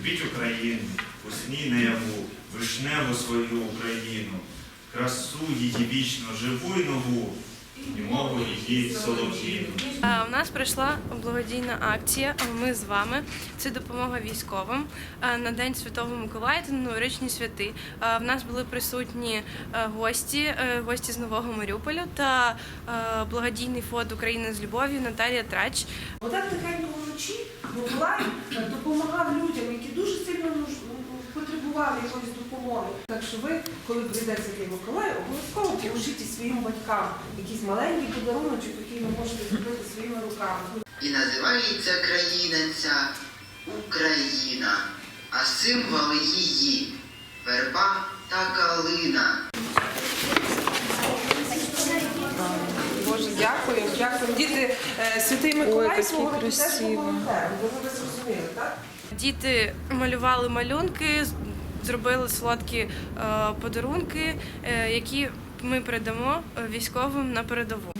любіть Україну, усній наяву, вишневу свою Україну, красу її вічно, живу й нову, і мову її солов'їну. У нас пройшла благодійна акція. Ми з вами. Це допомога військовим на день Святого Миколая та новорічні святи. В нас були присутні гості, е, гості з Нового Маріуполя та благодійний фонд України з любов'ю Наталія Трач. Отак тихенько вночі буквально допомагав людям, які дуже сильно потребували якоїсь допомоги. Так що ви, коли прийде Святий Миколай, обов'язково положіть своїм батькам якийсь маленький подаруночок, який ви можете зробити своїми руками. І називається країна ця Україна, а символи її верба та калина. Діти, е, Святий Миколай свого року теж був волонтером. Ви ви зрозуміли, так? Діти малювали малюнки, зробили солодкі е, подарунки, е, які ми передамо військовим на передову.